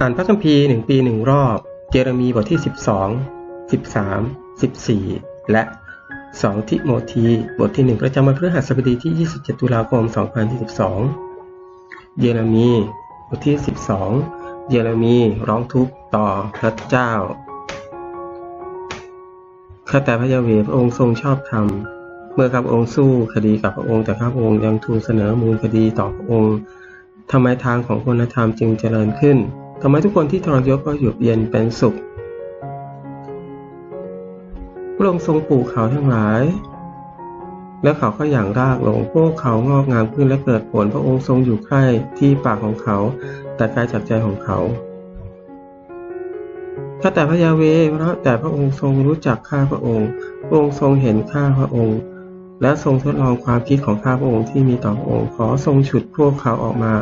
อ่านพระคัมภีร์หนึ่งปีหนึ่งรอบ เจเรมีบทที่ 12 13 14 และ 2 ทิโมธีบทที่ 1 ประจำวันพฤหัสบดีที่ 27 ตุลาคม 2022 เยเรมีบทที่ 12 เยเรมีร้องทุกข์ต่อพระเจ้า ข้าแต่พระยาเวพระองค์ทรงชอบธรรม เมื่อข้าพระองค์สู้คดีกับพระองค์แต่ข้าพระองค์ยังทูลเสนอมูลคดีต่อพระองค์ทำไมทางของคุณธรรมจึงเจริญขึ้น ทำไมทุกคนที่ทรยศก็อยู่เย็นเป็นสุข พระองค์ทรงปลูกเขาทั้งหลาย และเขาก็อย่างรากลงพวกเขางอกงามขึ้นและเกิดผลพระองค์ทรงอยู่ใกล้ที่ปากของเขา แต่ไกลจากใจของเขาข้าแต่พระยาเวเพราะแต่พระองค์ทรงรู้จักข้าพระองค์พระองค์ทรงเห็นข้าพระองค์ และทรงทดลองความคิดของข้าพระองค์ที่มีต่อพระองค์ขอทรงฉุดพวกเขาออกมา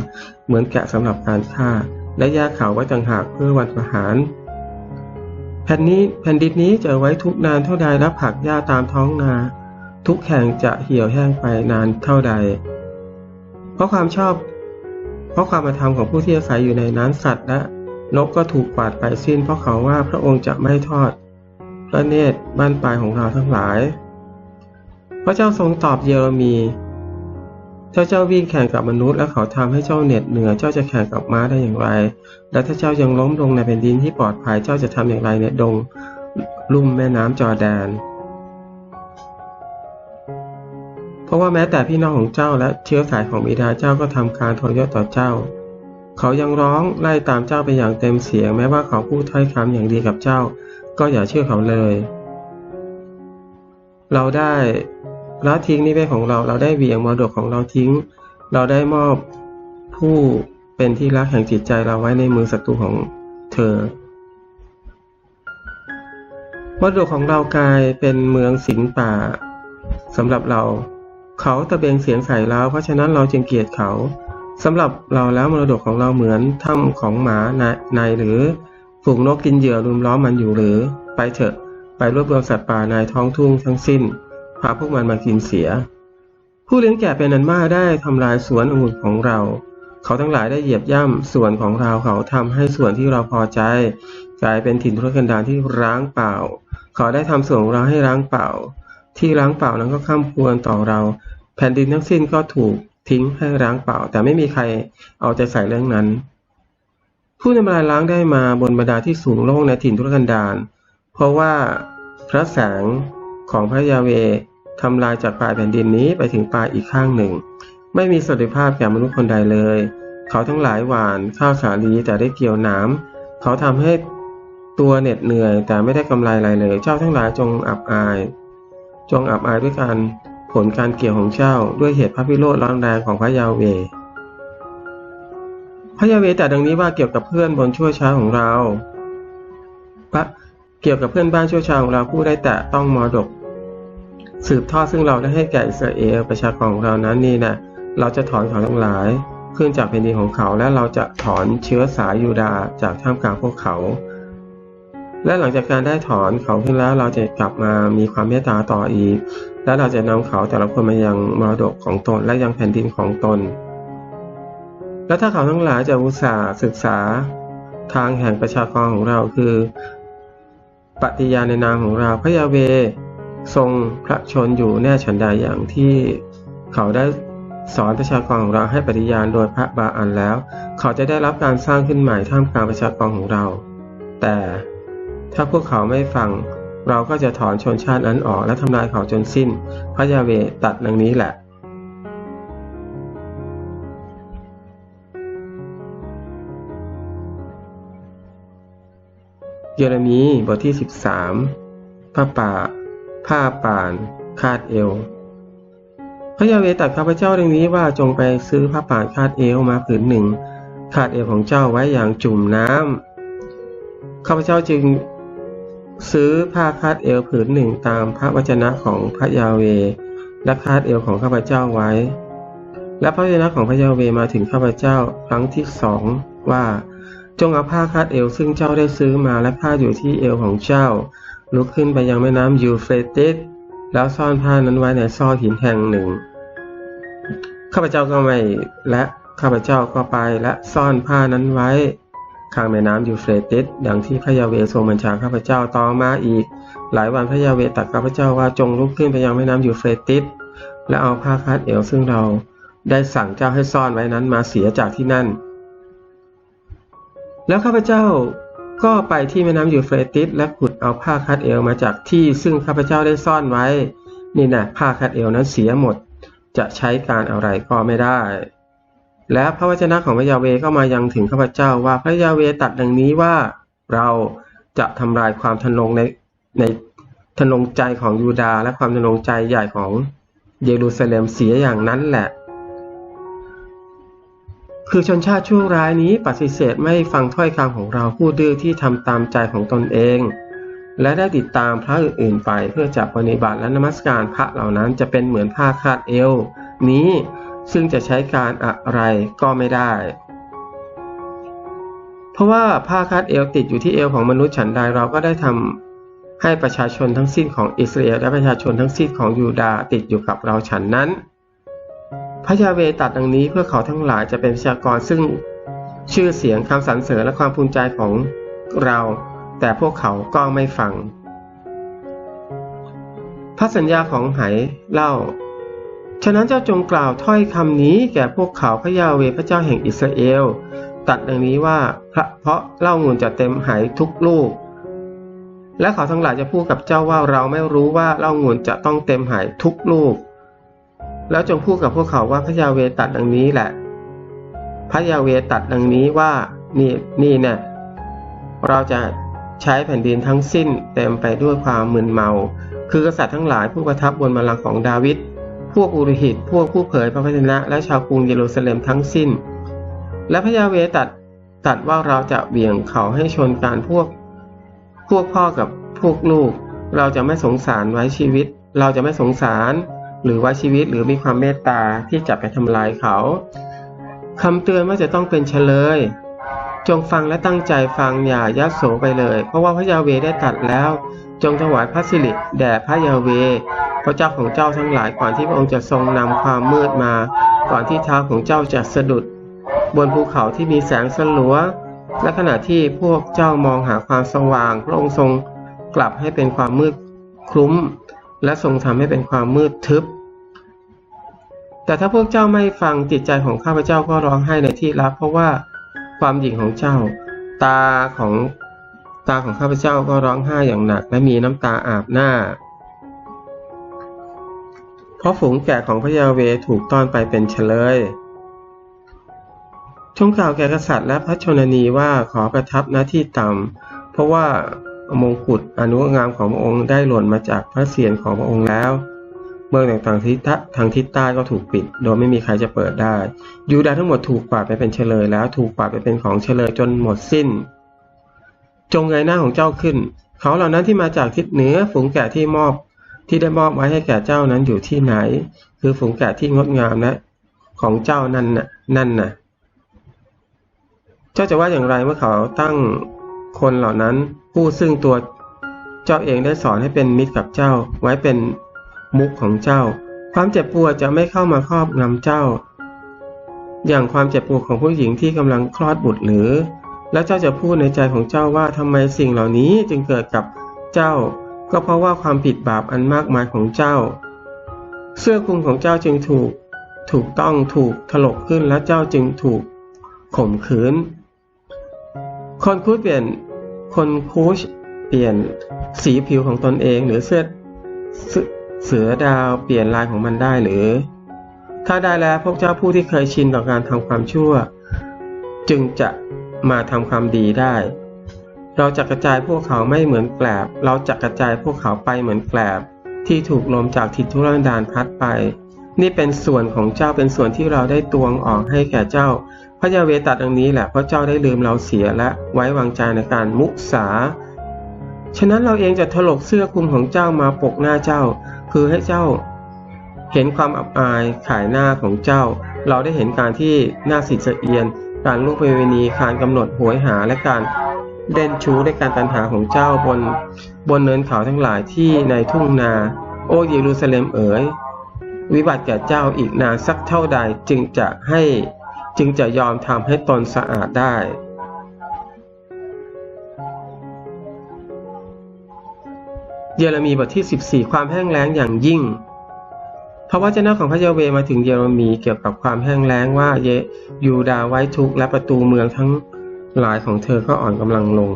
เหมือนแกะสำหรับการฆ่า และยกเขาไว้ต่างหากเพื่อวันประหาร แผ่นนี้แผ่นดินนี้จะไว้ทุกนานเท่าใดและผักหญ้าตามท้องนา ทุกแห่งจะเหี่ยวแห้งไปนานเท่าใด เพราะความชอบ เพราะความมาทำของผู้ที่อาศัยอยู่ในนั้นสัตว์และนกก็ถูกกวาดไปสิ้น เพราะเขาว่าพระองค์จะไม่ทอดพระเนตรบ้านปลายของเราทั้งหลาย พระเจ้าทรงตอบเยเรมี ถ้าเจ้าวิ่งแข่งกับมนุษย์ และเขาทำให้เจ้าเหน็ดเหนื่อยเจ้าจะแข่งกับม้าได้อย่างไร และถ้าเจ้ายังล้มลงในแผ่นดินที่ปลอดภัยเจ้าจะทำอย่างไรในดงลุ่มแม่น้ำจอแดน เพราะว่าแม้แต่พี่น้องของเจ้าและเชื้อสายของบิดาเจ้าก็ทำการทรยศต่อเจ้า เขายังร้องไล่ตามเจ้าไปอย่างเต็มเสียง แม้ว่าเขาพูดถ้อยคำอย่างดีกับเจ้า ก็อย่าเชื่อเขาเลย เราได้ ละทิ้งนิเวศของเรา เราได้เวียงมรดกของเราทิ้ง เราได้มอบผู้เป็นที่รักแห่งจิตใจเราไว้ในมือศัตรูของเธอมรดกของเรากลายเป็นเมืองสิงป่าสำหรับเรา เขาตะเบงเสียงใส่เราเพราะฉะนั้นเราจึงเกลียดเขาสำหรับเราแล้วมรดกของเราเหมือนถ้ำของหมาในหรือฝูงนกกินเหยื่อรุมล้อมมันอยู่หรือ ไปเถอะ ไปรวบรวมสัตว์ป่าในท้องทุ่งทั้งสิ้น พาพวกมันมากินเสีย ผู้เลี้ยงแกะเป็นนันมากได้ทำลายสวนองุ่นของเรา เขาทั้งหลายได้เหยียบย่ำส่วนของเราเขาทำให้ส่วนที่เราพอใจ กลายเป็นถิ่นทุรกันดารที่ร้างเปล่า เขาได้ทำส่วนของเราให้ร้างเปล่า ที่ร้างเปล่านั้นก็ข้ามควรต่อเรา แผ่นดินทั้งสิ้นก็ถูกทิ้งให้ร้างเปล่า แต่ไม่มีใครเอาใจใส่เรื่องนั้น ผู้นำลายล้างได้มาบนบรรดาที่สูงโล่งในถิ่นทุรกันดารเพราะว่าพระแสงของพระยาเว ทำลายจากปลายแผ่นดินนี้ไปถึงปลายอีกข้างหนึ่ง ไม่มีสวัสดิภาพแก่มนุษย์คนใดเลย เขาทั้งหลายหวานข้าวสาลีแต่ได้เกี่ยวน้ำเขาทำให้ตัวเหน็ดเหนื่อยแต่ไม่ได้กำไรอะไรเลย เจ้าทั้งหลายจงอับอาย จงอับอายด้วยการผลการเกี่ยวของเจ้าด้วยเหตุพระพิโรธร้างแรงของพระยาเวพระยาเวแต่ดังนี้ว่าเกี่ยวกับเพื่อนบนชั่วช้าของเราพระเกี่ยวกับเพื่อนบ้านชั่วช้าของเราผู้ได้แตะต้องมรดก สืบทอดซึ่งเราได้ให้แก่อิสราเอลประชากรของเรานั้นนี่นะเราจะถอนเขาทั้งหลาย ขึ้นจากแผ่นดินของเขา และเราจะถอนเชื้อสายยูดาจากท่ามกลางพวกเขา และหลังจากการได้ถอนเขาขึ้นแล้วเราจะกลับมามีความเมตตาต่ออีก และเราจะนำเขาแต่ละคนมายังมรดกของตนและยังแผ่นดินของตน และถ้าเขาทั้งหลายจะอุตส่าห์ศึกษาทางแห่งประชากรของเราคือ ปฏิญาณในนามของเราพระยาเว ทรงพระชนอยู่แน่ฉันใดอย่างที่เขาได้สอนประชากรของเราให้ปฏิญาณโดยพระบาอันแล้ว เขาจะได้รับการสร้างขึ้นใหม่ท่ามกลางประชากรของเรา แต่ถ้าพวกเขาไม่ฟัง เราก็จะถอนชนชาตินั้นออกและทำลายเขาจนสิ้น พระยาเวตัดดังนี้แหละ เยเรมีบทที่ 13พระป่า ผ้าป่าน คาดเอว พระยาเวตัดข้าพเจ้าเรื่องนี้ว่าจงไปซื้อผ้าป่านคาดเอวมาผืนหนึ่ง คาดเอวของเจ้าไว้อย่างจุ่มน้ำข้าพเจ้าจึงซื้อผ้าคาดเอวผืนหนึ่งตามพระวจนะของพระยาเวและคาดเอวของข้าพเจ้าไว้ และพระวจนะของพระยาเวมาถึงข้าพเจ้าครั้งที่สองว่าจงเอาผ้าคาดเอวซึ่งเจ้าได้ซื้อมาและผ้าอยู่ที่เอวของเจ้า ลุกขึ้นไปยังแม่น้ำยูเฟรติสแล้วซ่อนผ้านั้นไว้ในซอกหินแห่งหนึ่ง ข้าพเจ้าก็ไม่และข้าพเจ้าก็ไปและซ่อนผ้านั้นไว้ ข้างแม่น้ำยูเฟรติสดังที่พระยาเวทรงบัญชาข้าพเจ้าต่อมาอีก หลายวันพระยาเวตรัสข้าพเจ้าว่าจงลุกขึ้นไปยังแม่น้ำยูเฟรติสและเอาผ้าคาดเอวซึ่งเราได้สั่งเจ้าให้ซ่อนไว้นั้นมาเสียจากที่นั่น แล้วข้าพเจ้า ก็ไปที่แม่น้ำยูเฟรติสและขุดเอาผ้าคาดเอวมาจากที่ซึ่งข้าพเจ้าได้ซ่อนไว้ นี่นะผ้าคาดเอวนั้นเสียหมด จะใช้การอะไรก็ไม่ได้ และพระวจนะของพระยาเวก็มายังถึงข้าพเจ้าว่าพระยาเวตัดดังนี้ว่าเราจะทำลายความทนงในในทนงใจของยูดาห์และความทนงใจใหญ่ของเยรูซาเล็มเสียอย่างนั้นแหละ คือชนชาติชั่วร้ายนี้ปฏิเสธไม่ฟังถ้อยคำของเราผู้ดื้อที่ทำตามใจของตนเอง และได้ติดตามพระอื่นๆไปเพื่อจะปฏิบัติและนมัสการพระเหล่านั้นจะเป็นเหมือนผ้าคาดเอว นี้ซึ่งจะใช้การอะไรก็ไม่ได้ เพราะว่าผ้าคาดเอวติดอยู่ที่เอวของมนุษย์ฉันใดเราก็ได้ทำให้ประชาชนทั้งสิ้นของอิสราเอลและประชาชนทั้งสิ้นของยูดาห์ติดอยู่กับเราฉันนั้น พระยาเวตัดดังนี้เพื่อเขาทั้งหลายจะเป็นประชากรซึ่งชื่อเสียงคำสรรเสริญและความภูมิใจของเรา แต่พวกเขาก็ไม่ฟัง พระสัญญาของไหเล่า ฉะนั้นเจ้าจงกล่าวถ้อยคำนี้แก่พวกเขาพระยาเวพระเจ้าแห่งอิสราเอล ตัดดังนี้ว่าเพราะเล่างูจะเต็มไหทุกลูก และเขาทั้งหลายจะพูดกับเจ้าว่าเราไม่รู้ว่าเล่างูจะต้องเต็มไหทุกลูก แล้วจงพูดกับพวกเขาว่าพระยาเวตัดดังนี้แหละ พระยาเวตัดดังนี้ว่านี่นี่เนี่ยเราจะใช้แผ่นดินทั้งสิ้นเต็มไปด้วยความมึนเมา คือกษัตริย์ทั้งหลายผู้ประทับบนบัลลังก์ของดาวิดพวกอุริหิตพวกผู้เผยพระวจนะ และชาวกรุงเยรูซาเล็มทั้งสิ้น และพระยาเวตัดตัดว่าเราจะเบี่ยงเขาให้ชนการพวก พวกพ่อกับพวกลูก เราจะไม่สงสารไว้ชีวิต เราจะไม่สงสาร หรือไว้ชีวิตหรือมีความเมตตาที่จะไปทำลายเขาคำเตือนว่าจะต้องเป็นเฉลย จงฟังและตั้งใจฟังอย่ายัดโสไปเลย เพราะว่าพระยาเวได้ตัดแล้ว จงถวายพระสิริแด่พระยาเว พระเจ้าของเจ้าทั้งหลายก่อนที่พระองค์จะทรงนำความมืดมา ก่อนที่เท้าของเจ้าจะสะดุด บนภูเขาที่มีแสงสลัวและขณะที่พวกเจ้ามองหาความสว่าง พระองค์ทรงกลับให้เป็นความมืดคลุ้ม และทรงทำให้เป็นความมืดทึบ แต่ถ้าพวกเจ้าไม่ฟังจิตใจของข้าพเจ้าก็ร้องไห้ในที่ลับเพราะว่าความหยิ่งของเจ้า ตาของตาของข้าพเจ้าก็ร้องไห้อย่างหนัก และมีน้ำตาอาบหน้า เพราะฝูงแกะของพระยาเวถูกต้อนไปเป็นเฉลยชงกล่าวแก่กษัตริย์และพระชนนีว่าขอประทับหน้าที่ต่ำเพราะว่า มงกุฎอนุงามของพระองค์ได้หล่นมาจากพระเศียรของพระองค์แล้ว เมืองต่างๆที่ทางทิศใต้ก็ถูกปิด โดยไม่มีใครจะเปิดได้ ยูดาห์ทั้งหมดถูกกวาดไปเป็นเฉลยแล้ว ถูกกวาดไปเป็นของเฉลยจนหมดสิ้น จงเงยหน้าของเจ้าขึ้น เขาเหล่านั้นที่มาจากทิศเหนือฝูงแกะที่มอบที่ได้มอบไว้ให้แก่เจ้านั้นอยู่ที่ไหน คือฝูงแกะที่งดงามนะของเจ้านั่นน่ะนั่นน่ะ เจ้าจะว่าอย่างไรเมื่อเขาตั้ง คนเหล่านั้นผู้ซึ่งตัวเจ้าเองได้สอนให้เป็นมิตรกับเจ้าไว้เป็นมุกของเจ้า ความเจ็บปวดจะไม่เข้ามาครอบงำเจ้า อย่างความเจ็บปวดของผู้หญิงที่กำลังคลอดบุตรหรือ แล้วเจ้าจะพูดในใจของเจ้าว่าทำไมสิ่งเหล่านี้จึงเกิดกับเจ้า ก็เพราะว่าความผิดบาปอันมากมายของเจ้า เสื้อคลุมของเจ้าจึงถูก ถูกต้องถูกถลกขึ้นและเจ้าจึงถูกข่มขืนคนคูดเปลี่ยน คนคูชเปลี่ยนสีผิวของตนเอง หรือเสื้อเสือดาวเปลี่ยนลายของมันได้หรือ ถ้าได้แล้วพวกเจ้าผู้ที่เคยชินต่อการทำความชั่ว จึงจะมาทำความดีได้ เราจะกระจายพวกเขาไม่เหมือนแกลบ เราจะกระจายพวกเขาไปเหมือนแกลบ ที่ถูกลมจากทิศทุรดานพัดไป นี่เป็นส่วนของเจ้าเป็นส่วนที่เราได้ตวงออกให้แก่เจ้า ระยาเวตัดดังนี้แหละเพราะเจ้าได้ลืมเราเสียและไว้วางใจในการมุสา ฉะนั้นเราเองจะถลกเสื้อคลุมของเจ้ามาปกหน้าเจ้า คือให้เจ้า เห็นความอับอายขายหน้าของเจ้า เราได้เห็นการที่หน้าสิทธิเอียน การล่วงปเวณีการกำหนดหวยหาและการเด่นชู้ในการตันหาของเจ้าบนบนเนินเขาทั้งหลายที่ในทุ่งนา โอ้เยรูซาเล็มเอ๋ยวิบัติแก่เจ้าอีกนานสักเท่าใดจึงจะให้ จึงจะยอมทำให้ตนสะอาดได้ เยเรมีบทที่ 14 ความแห้งแล้งอย่างยิ่งพระวจนะของพระเยเวมาถึงเยเรมีเกี่ยวกับความแห้งแล้งว่าเยยูดาไว้ทุกและประตูเมืองทั้งหลายของเธอก็อ่อนกำลังลง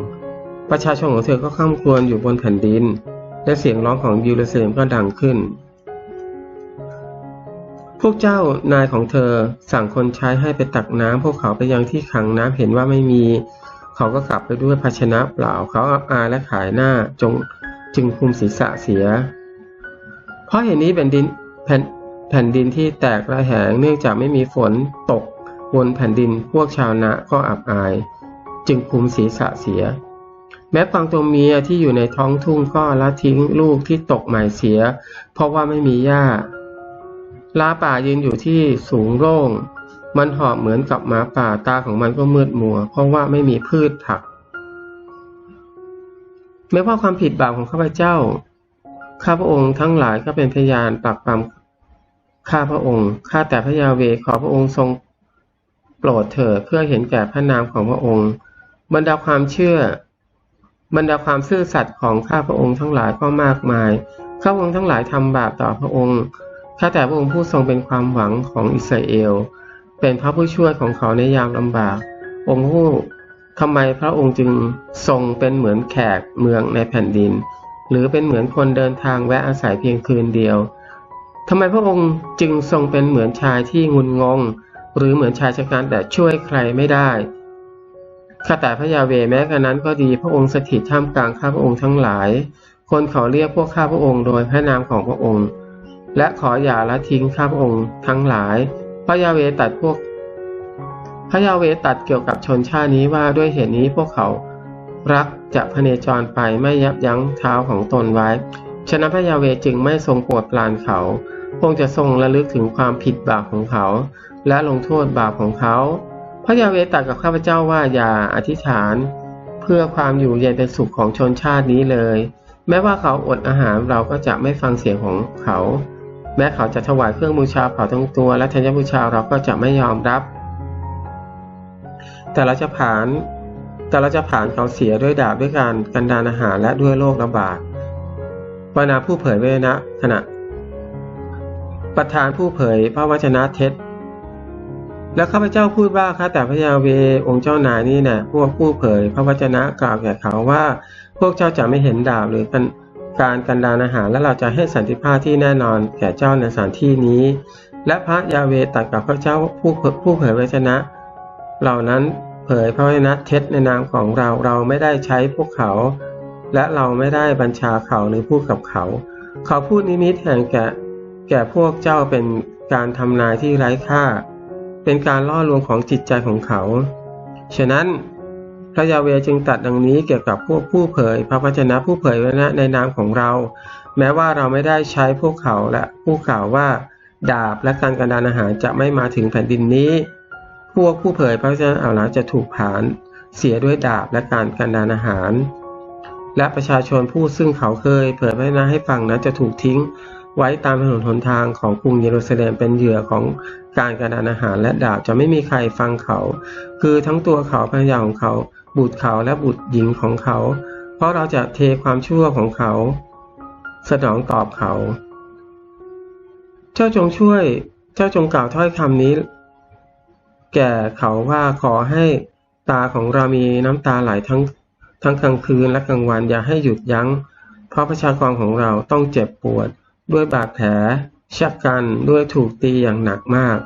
ประชาชนของเธอก็ข้ามควรอยู่บนแผ่นดิน และเสียงร้องของยิรูซาเล็มก็ดังขึ้น พวกเจ้านายของเธอสั่งคนใช้ให้ไปตักน้ำพวกเขาไปยังที่ขังน้ำเห็นว่าไม่มี เขาก็กลับไปด้วยภาชนะเปล่าเขาอับอายและขายหน้าจงจึงคุมศีรษะเสีย เพราะเหตุนี้แผ่นดินแผ่นแผ่นดินที่แตกระแหงเนื่องจากไม่มีฝนตกบนแผ่นดินพวกชาวนาก็อับอาย จึงคุมศีรษะเสีย แม้กวางตัวเมียที่อยู่ในท้องทุ่งก็ละทิ้งลูกที่ตกใหม่เสีย เพราะว่าไม่มีหญ้า ลาป่ายืนอยู่ที่สูงโล่ง มันหอบเหมือนกับหมาป่าตาของมันก็มืดมัว เพราะว่าไม่มีพืชผักแม้ว่าความผิดบาปของข้าพเจ้า ข้าพระองค์ทั้งหลายก็เป็นพยานปักปำข้าพระองค์ ข้าแต่พระยาเวขอพระองค์ทรงโปรดเถิดเพื่อเห็นแก่พระนามของพระองค์ บรรดาความเชื่อบรรดาความซื่อสัตย์ของข้าพระองค์ทั้งหลายก็มากมาย ข้าพระองค์ทั้งหลายทำบาปต่อพระองค์ ข้าแต่พระองค์ผู้ทรงเป็นความหวังของอิสราเอล เป็นพระผู้ช่วยของเขาในยามลำบาก องค์ผู้ทำไมพระองค์จึงทรงเป็นเหมือนแขกเมืองในแผ่นดิน หรือเป็นเหมือนคนเดินทางแวะอาศัยเพียงคืนเดียวทำไมพระองค์จึงทรงเป็นเหมือนชายที่งุนงง หรือเหมือนชายชะกันแต่ช่วยใครไม่ได้ข้าแต่พระยาเวแม้กระนั้นก็ดีพระองค์สถิตท่ามกลางข้าพระองค์ทั้งหลาย คนเขาเรียกพวกข้าพระองค์โดยพระนามของพระองค์ และขออย่าละทิ้งข้าพระองค์ทั้งหลาย พระยาเวตัดพวก พระยาเวตัดเกี่ยวกับชนชาตินี้ว่าด้วยเหตุนี้พวกเขารักจะพเนจรไปไม่ยับยั้งเท้าของตนไว้ ฉะนั้นพระยาเวจึงไม่ทรงโปรดปรานเขาคงจะทรงระลึกถึงความผิดบาปของเขา และลงโทษบาปของเขา พระยาเวตัดกับข้าพเจ้าว่าอย่าอธิษฐาน เพื่อความอยู่เย็นเป็นสุขของชนชาตินี้เลย แม้ว่าเขาอดอาหารเราก็จะไม่ฟังเสียงของเขา แม้เขาจะถวายเครื่องบูชาเผาทั้งตัวและธัญบูชาเราก็จะไม่ยอมรับ แต่เราจะผ่าน แต่เราจะผ่านเขาเสียด้วยดาบด้วยการกันดานอาหารและด้วยโรคระบาดวนาผู้เผยเวนะขณะ ประธานผู้เผยพระวจนะเท็จ แล้วข้าพเจ้าพูดว่าข้าแต่พระยาเวองค์เจ้านายนี่เนี่ยพวกผู้เผยพระวจนะกล่าวแก่เขาว่า พวกเจ้าจะไม่เห็นดาบหรือการ การกันดานอาหารและเราจะให้สันติภาพที่แน่นอนแก่เจ้าในสถานที่นี้ และพระยาเวตัดกับพระเจ้าผู้ผู้เผยวจนะ เหล่านั้นเผยพระวจนะเท็จในนามของเราเราไม่ได้ใช้พวกเขา และเราไม่ได้บัญชาเขาหรือพูดกับเขา เขาพูดนิมิตแห่งแก่แก่พวกเจ้าเป็นการทำนายที่ไร้ค่า เป็นการล่อลวงของจิตใจของเขา ฉะนั้น ระยาเวจึงตัดดังนี้เกี่ยวกับพวกผู้เผย พระวจนะผู้เผยวจนะในนามของเรา แม้ว่าเราไม่ได้ใช้พวกเขาและผู้กล่าวว่า ดาบและการกันดานอาหารจะไม่มาถึงแผ่นดินนี้ พวกผู้เผยพระวจนะเอาละจะถูกผานเสียด้วยดาบและการกันดานอาหาร และประชาชนผู้ซึ่งเขาเคย เผยพระวจนะให้ฟังนั้นจะถูกทิ้ง ไว้ตามถนนหนทางของกรุงเยรูซาเล็มเป็นเหยื่อของการกันดานอาหารและดาบจะไม่มีใครฟังเขา คือทั้งตัวเขาภรรยาของเขา บุตรเขาและบุตรหญิงของเขา เพราะเราจะเทความชั่วของเขา สนองตอบเขา เจ้าจงช่วย เจ้าจงกล่าวถ้อยคำนี้ แก่เขาว่าขอให้ตาของเรามีน้ำตาไหลทั้งทั้งกลางคืนและกลางวันอย่าให้หยุดยัง้ง เพราะประชากรของเราต้องเจ็บปวด ด้วยบาดแผลชักกันด้วยถูกตีอย่างหนักมาก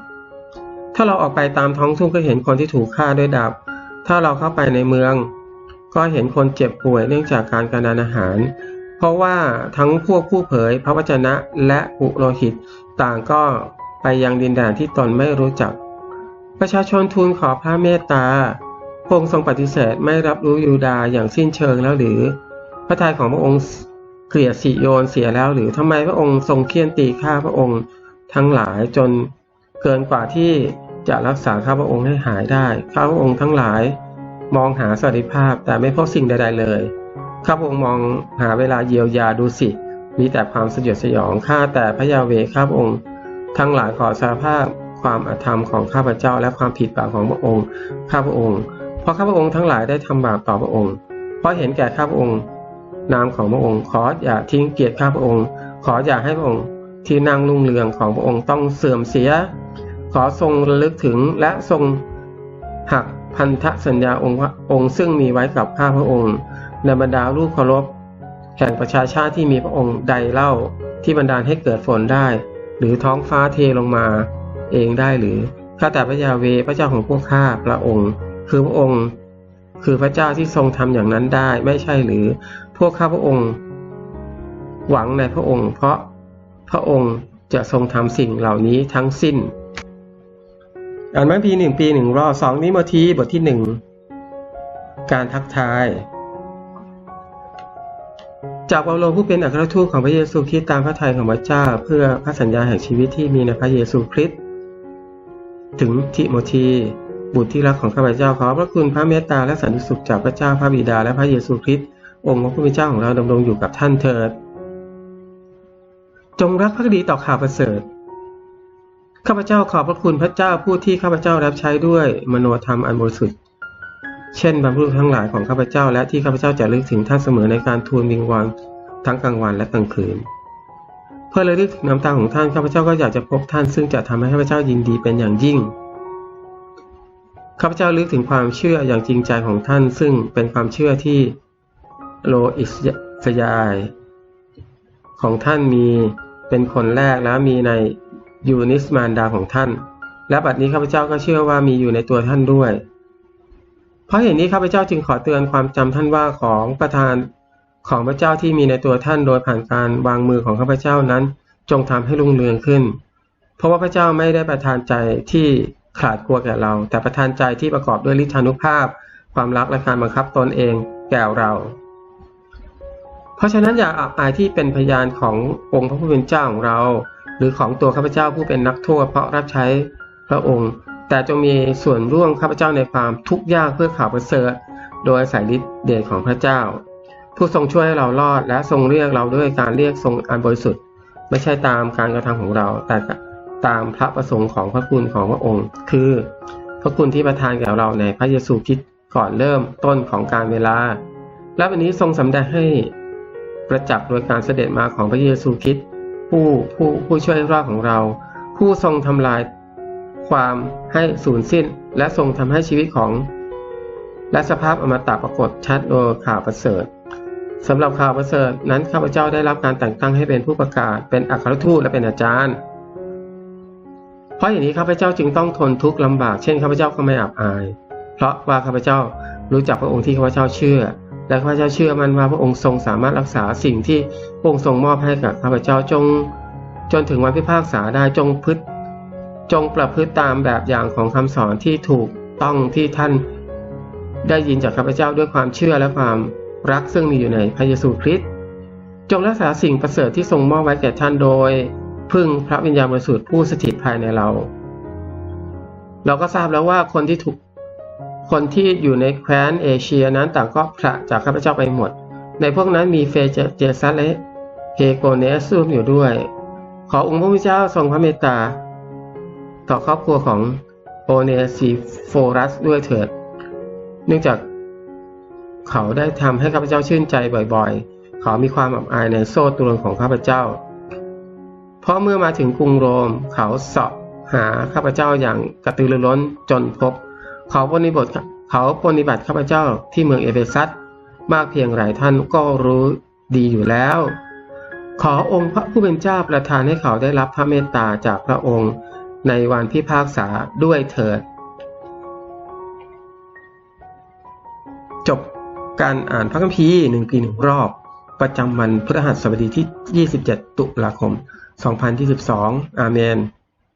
ถ้าเราออกไปตามท้องทุ่งก็เห็นคนที่ถูกฆ่าด้วยดาบ ถ้าเราเข้าไปในเมือง ก็เห็นคนเจ็บป่วยเนื่องจากการการอาหาร เพราะว่าทั้งพวกผู้เผยพระวจนะและปุโรหิต ต่างก็ไปยังดินแดนที่ตนไม่รู้จัก ประชาชนทูลขอพระเมตตาพระองค์ทรงปฏิเสธไม่รับรู้ยูดาอย่างสิ้นเชิงแล้วหรือ พระทัยของพระองค์เกลียดสิโยนเสียแล้วหรือทำไมพระองค์ทรงเคี่ยนตีข้าพระองค์ทั้งหลายจนเกินกว่าที่ จะรักษาข้าพระองค์ให้หายได้ ข้าพระองค์ทั้งหลาย มองหาสวัสดิภาพแต่ไม่พบสิ่งใด ๆ เลย ข้าพระองค์มองหาเวลาเยียวยาดูสิ มีแต่ความสยดสยอง ข้าแต่พระยาเวข้าพระองค์ ทั้งหลายขอสารภาพความอธรรมของข้าพเจ้าและความผิดบาปของพระองค์ ข้าพระองค์ เพราะข้าพระองค์ทั้งหลายได้ทำบาปต่อพระองค์ เพราะเห็นแก่ข้าพระองค์ นามของพระองค์ ขออย่าทิ้งเกียรติข้าพระองค์ ขออย่าให้พระองค์ที่นั่งรุ่งเรืองของพระองค์ต้องเสื่อมเสีย ขอทรงระลึกถึงและทรงหักพันธสัญญาองค์องค์ซึ่งมีไว้กับข้าพระองค์ ในบรรดาลูกเคารพแห่งประชาชาติที่มีพระองค์ใดเล่าที่บันดาลให้เกิดฝนได้ หรือท้องฟ้าเทลงมาเองได้หรือข้าแต่พระยาเวพระเจ้าของพวกข้าพระองค์ คือพระองค์ คือพระเจ้าที่ทรงทำอย่างนั้นได้ไม่ใช่หรือ พวกข้าพระองค์ หวังในพระองค์ เพราะพระองค์จะทรงทำสิ่งเหล่านี้ทั้งสิ้น อ่านมาปีหนึ่งปีหนึ่งรอบสองนิโมธีบทที่หนึ่งการทักทาย จากเปาโลผู้เป็นอัครทูตของพระเยซูคริสต์ตามพระทัยของพระเจ้า เพื่อพระสัญญาแห่งชีวิตที่มีในพระเยซูคริสต์ถึงทิโมธีบุตรที่รักของข้าพเจ้าขอพระคุณพระเมตตาและสันติสุขจากพระเจ้าพระบิดาและพระเยซูคริสต์องค์พระผู้เป็นเจ้าของเราดำรงอยู่กับท่านเถิด จงรักภักดีต่อข่าวประเสริฐ ข้าพเจ้าขอบพระคุณพระเจ้าผู้ที่ข้าพเจ้ารับใช้ด้วยมโนธรรมอันบริสุทธิ์ เช่นบรรพุทั้งหลายของข้าพเจ้าและที่ข้าพเจ้าจะลึกถึงท่านเสมอในการทูลวิงวอนทั้งกลางวันและกลางคืน เพื่อระลึกถึงน้ำตาของท่านข้าพเจ้าก็อยากจะพบท่านซึ่งจะทำให้ข้าพเจ้ายินดีเป็นอย่างยิ่งข้าพเจ้าลึกถึงความเชื่ออย่างจริงใจของท่านซึ่งเป็นความเชื่อที่โลอิสยาย ของท่านมีเป็นคนแรกและมีใน ยูนิสมารดาของท่าน และบัดนี้ข้าพเจ้าก็เชื่อว่ามีอยู่ในตัวท่านด้วย เพราะเหตุนนี้ข้าพเจ้าจึงขอเตือนความจำท่านว่าของประธานของพระเจ้าที่มีในตัวท่านโดยผ่านการวางมือของข้าพเจ้านั้น จงทำให้รุ่งเรืองขึ้น เพราะว่าพระเจ้าไม่ได้ประทานใจที่ขาดกลัวแก่เรา แต่ประทานใจที่ประกอบด้วยฤทธานุภาพ ความรักและการบังคับตนเองแก่เรา เพราะฉะนั้นอย่าอับอายที่เป็นพยานขององค์พระผู้เป็นเจ้าของเรา หรือของตัวข้าพเจ้าผู้เป็นนักโทษเพราะรับใช้พระองค์ แต่จงมีส่วนร่วมข้าพเจ้าในความทุกข์ยากเพื่อข่าวประเสริฐโดยสายฤทธิ์เดชของพระเจ้า ผู้ทรงช่วยให้เรารอดและทรงเรียกเราด้วยการเรียกทรงอันบริสุทธิ์ ไม่ใช่ตามการกระทำของเรา แต่ตามพระประสงค์ของพระคุณของพระองค์ คือ พระคุณที่ประทานแก่เราในพระเยซูคริสต์ก่อนเริ่มต้นของการเวลา และวันนี้ทรงสำแดงให้ประจักษ์โดยการเสด็จมาของพระเยซูคริสต์ ผู้ผู้ผู้ช่วยรอดของเรา ผู้ทรงทำลายความให้สูญสิ้น และทรงทำให้ชีวิตของ และสภาพอมตะปรากฏชัดโดยข่าวประเสริฐสำหรับข่าวประเสริฐนั้นข้าพเจ้าได้รับการแต่งตั้งให้เป็นผู้ประกาศ เป็นอัครทูตและเป็นอาจารย์ เพราะอย่างนี้ข้าพเจ้าจึงต้องทนทุกข์ลำบาก เช่นข้าพเจ้าก็ไม่อับอาย เพราะว่าข้าพเจ้ารู้จักพระองค์ที่ข้าพเจ้าเชื่อ และข้าพเจ้าเชื่อมันว่าพระองค์ทรงสามารถรักษาสิ่งที่พระองค์ทรงมอบให้กับข้าพเจ้าจง จนถึงวันพิพากษาได้จงพึตจงประพฤติตามแบบอย่างของคำสอนที่ถูกต้องที่ท่านได้ยินจากข้าพเจ้าด้วยความเชื่อและความรักซึ่งมีอยู่ในพระเยซูคริสต์จงรักษาสิ่งประเสริฐที่ทรงมอบไว้แก่ท่านโดย พึ่งพระวิญญาณบริสุทธิ์ผู้สถิตภายในเรา เราก็ทราบแล้วว่าคนที่ถูก คนที่อยู่ในแคว้นเอเชียนั้นต่างก็พระจากข้าพเจ้าไปหมด ในพวกนั้นมีเฟเจซัสและเฮโกเนสซูมอยู่ด้วย ขอองค์พระผู้เจ้าทรงพระเมตตา ต่อครอบครัวของโอเนซิโฟรัสด้วยเถิด เนื่องจากเขาได้ทำให้ข้าพเจ้าชื่นใจบ่อยๆ เขามีความอับอายในโซ่ตรวนของข้าพเจ้า เพราะเมื่อมาถึงกรุงโรมเขาเสาะหาข้าพเจ้าอย่างกระตือรือร้นจนพบ เขาปฏิบัติเขาปฏิบัติข้าพเจ้าที่เมืองเอเฟซัสมากเพียงไรท่านก็รู้ดีอยู่แล้ว ขอองค์พระผู้เป็นเจ้าประทานให้เขาได้รับพระเมตตาจากพระองค์ในวันพิพากษาด้วยเถิด จบการอ่านพระคัมภีร์หนึ่งปีหนึ่งรอบ ประจำวันพฤหัสบดีที่ 27 ตุลาคม 2022 อาเมน